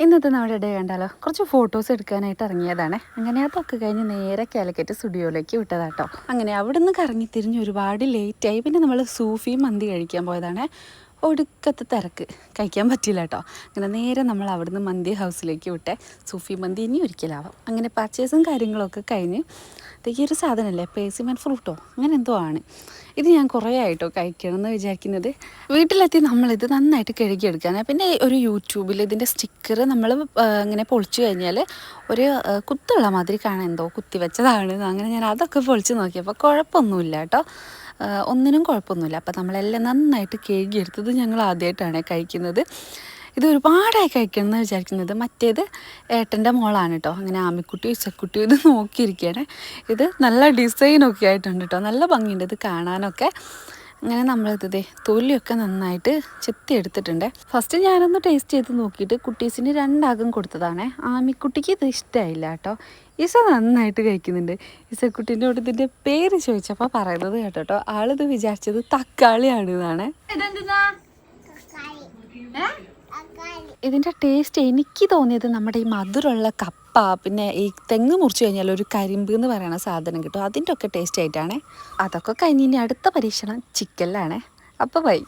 ഇന്നത്തെ നമ്മുടെ ഡേ കണ്ടാലോ? കുറച്ച് ഫോട്ടോസ് എടുക്കാനായിട്ട് ഇറങ്ങിയതാണ്. അങ്ങനെ ആ അതൊക്കെ കഴിഞ്ഞ് നേരെ കാലിക്കറ്റ് സ്റ്റുഡിയോയിലേക്ക് വിട്ടതാട്ടോ. അങ്ങനെ അവിടെ നിന്ന് കറങ്ങി തിരിഞ്ഞ് ഒരുപാട് ലേറ്റായി പിന്നെ നമ്മൾ സൂഫി മന്തി കഴിക്കാൻ പോയതാണ്. ഒടുക്കത്തെ തിരക്ക്. കഴിക്കാൻ പറ്റില്ല കേട്ടോ. അങ്ങനെ നേരെ നമ്മൾ അവിടുന്ന് മന്തി ഹൗസിലേക്ക് വിട്ടെ സൂഫി മന്തി ഇനി ഒരിക്കലാവാം. അങ്ങനെ പർച്ചേസും കാര്യങ്ങളൊക്കെ കഴിഞ്ഞ് ദേ ഈ ഒരു സാധനമല്ലേ പേസിമൻ ഫ്രൂട്ടോ അങ്ങനെ എന്തോ ആണ്. ഇത് ഞാൻ കുറേ ആയിട്ടോ കഴിക്കണം എന്ന് വിചാരിക്കുന്നത്. വീട്ടിലെത്തി നമ്മളിത് നന്നായിട്ട് കഴുകിയെടുക്കാനാണ് പിന്നെ ഒരു യൂട്യൂബിൽ ഇതിന്റെ സ്റ്റിക്കർ നമ്മൾ ഇങ്ങനെ പൊളിച്ചു കഴിഞ്ഞാൽ ഒരു കുത്തുള്ള മാതിരി കാണാൻ എന്തോ കുത്തി വെച്ചതാണ്. അങ്ങനെ ഞാൻ അതൊക്കെ പൊളിച്ച് നോക്കിയപ്പോൾ കുഴപ്പമൊന്നുമില്ല കേട്ടോ. ഒന്നിനും കുഴപ്പമൊന്നുമില്ല. അപ്പോൾ നമ്മളെല്ലാം നന്നായിട്ട് കഴുകിയെടുത്തത് ഞങ്ങൾ ആദ്യമായിട്ടാണ് കഴിക്കുന്നത്. ഇത് ഒരുപാടായി കഴിക്കണം എന്ന് വിചാരിക്കുന്നത്. മറ്റേത് ഏട്ടന്റെ മോളാണ് കേട്ടോ അങ്ങനെ ആമിക്കുട്ടിയും ഉച്ചക്കുട്ടി ഇത് നോക്കിയിരിക്കുകയാണ് ഇത് നല്ല ഡിസൈനൊക്കെ ആയിട്ടുണ്ട് കേട്ടോ നല്ല ഭംഗിയുണ്ട് ഇത് കാണാനൊക്കെ. അങ്ങനെ നമ്മളിത് ഇതേ തൊലിയൊക്കെ നന്നായിട്ട് ചെത്തി എടുത്തിട്ടുണ്ട്. ഫസ്റ്റ് ഞാനൊന്ന് ടേസ്റ്റ് ചെയ്ത് നോക്കിയിട്ട് കുട്ടീസിന് രണ്ടാകും കൊടുത്തതാണ്. ആമിക്കുട്ടിക്ക് ഇത് ഇഷ്ടമായില്ല കേട്ടോ ഇസ നന്നായിട്ട് കഴിക്കുന്നുണ്ട്. ഇസക്കുട്ടീന്റെ കൂടെ ഇതിന്റെ പേര് ചോദിച്ചപ്പോൾ പറയുന്നത് കേട്ടോ കേട്ടോ ആളിത് വിചാരിച്ചത് തക്കാളിയാണ് ഇതാണ് എന്നാണ് ഇതിന്റെ ടേസ്റ്റ് എനിക്ക് തോന്നിയത് നമ്മുടെ ഈ മധുരമുള്ള കപ്പ പിന്നെ ഈ തെങ്ങ് മുറിച്ച് കഴിഞ്ഞാൽ ഒരു കരിമ്പ് എന്ന് പറയുന്ന സാധനം കിട്ടും. അതിന്റെ ഒക്കെ ടേസ്റ്റ് ആയിട്ടാണ്. അതൊക്കെ കഴിഞ്ഞ് ഇനി അടുത്ത പരീക്ഷണം ചിക്കനിലാണ്. അപ്പോൾ ബൈ.